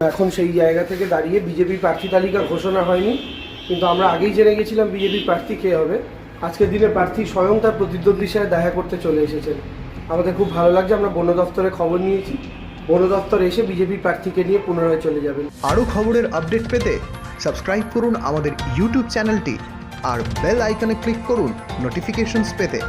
এখন সেই জায়গা থেকে দাঁড়িয়ে বিজেপির প্রার্থী তালিকা ঘোষণা হয়নি, কিন্তু আমরা আগেই জেনে গেছিলাম বিজেপির প্রার্থী কে হবে। আজকের দিনে প্রার্থী স্বয়ং তার প্রতিদ্বন্দ্বীর সাথে দেখা করতে চলে এসেছেন। আমাদের খুব ভালো লাগছে, আমরা বন দপ্তরে খবর নিয়েছি। বন দপ্তর এসে বিজেপি প্রার্থীকে নিয়ে পুনরায় চলে যাবেন। আরও খবরের আপডেট পেতে সাবস্ক্রাইব করুন আমাদের ইউটিউব চ্যানেলটি আর বেল আইকনে ক্লিক করুন নোটিফিকেশনস পেতে।